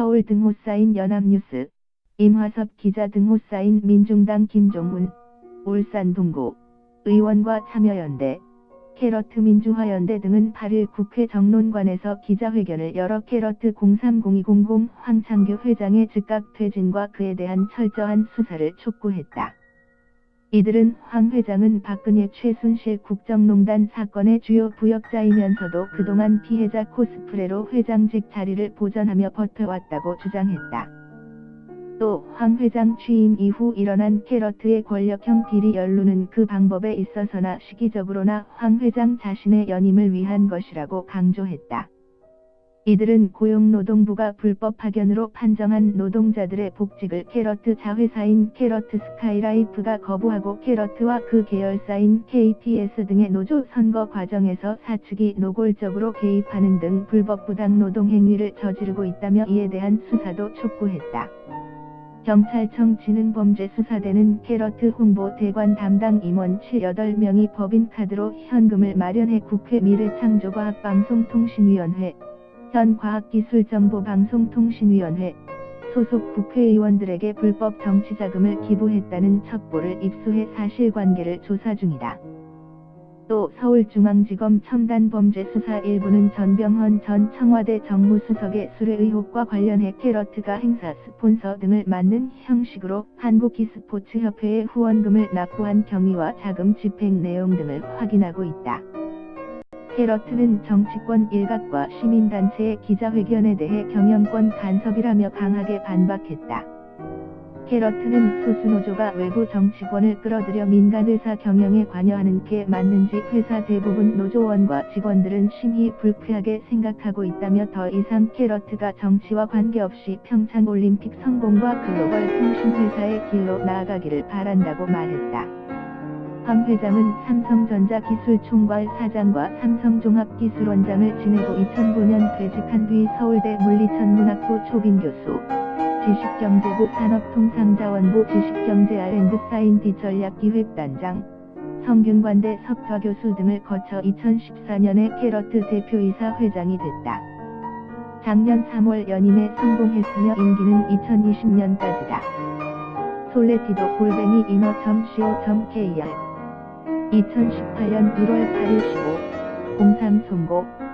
서울 등호 사인 연합뉴스, 임화섭 기자 등호 사인 민중당 김종훈, 울산 동구, 의원과 참여연대, 캐러트 민주화연대 등은 8일 국회 정론관에서 기자회견을 열어 캐러트 030200 황창규 회장의 즉각 퇴진과 그에 대한 철저한 수사를 촉구했다. 이들은 황 회장은 박근혜 최순실 국정농단 사건의 주요 부역자이면서도 그동안 피해자 코스프레로 회장직 자리를 보전하며 버텨왔다고 주장했다. 또 황 회장 취임 이후 일어난 캐러트의 권력형 비리 연루는 그 방법에 있어서나 시기적으로나 황 회장 자신의 연임을 위한 것이라고 강조했다. 이들은 고용노동부가 불법 파견으로 판정한 노동자들의 복직을 캐러트 자회사인 캐러트 스카이라이프가 거부하고 캐러트와 그 계열사인 KTS 등의 노조 선거 과정에서 사측이 노골적으로 개입하는 등 불법 부당 노동 행위를 저지르고 있다며 이에 대한 수사도 촉구했다. 경찰청 지능범죄수사대는 캐러트 홍보 대관 담당 임원 7, 8명이 법인카드로 현금을 마련해 국회 미래창조과학방송통신위원회, 현 과학기술정보방송통신위원회, 소속 국회의원들에게 불법 정치자금을 기부했다는 첩보를 입수해 사실관계를 조사 중이다. 또 서울중앙지검 첨단범죄수사 1부는 전병헌 전 청와대 정무수석의 수뢰 의혹과 관련해 캐러트가 행사 스폰서 등을 맡는 형식으로 한국기스포츠협회에 후원금을 납부한 경위와 자금 집행 내용 등을 확인하고 있다. 캐러트는 정치권 일각과 시민단체의 기자회견에 대해 경영권 간섭이라며 강하게 반박했다. 캐러트는 소수노조가 외부 정치권을 끌어들여 민간의사 경영에 관여하는 게 맞는지 회사 대부분 노조원과 직원들은 심히 불쾌하게 생각하고 있다며 더 이상 캐러트가 정치와 관계없이 평창올림픽 성공과 글로벌 통신회사의 길로 나아가기를 바란다고 말했다. 황 회장은 삼성전자 기술총괄 사장과 삼성종합기술원장을 지내고 2009년 퇴직한 뒤 서울대 물리천문학부 초빙교수, 지식경제부 산업통상자원부 지식경제 R&D 사인디 전략기획단장, 성균관대 석좌교수 등을 거쳐 2014년에 캐러트 대표이사 회장이 됐다. 작년 3월 연임에 성공했으며 임기는 2020년까지다. 솔레티도 골뱅이 인어.co.kr 2018년 1월 8일 15, 03 송고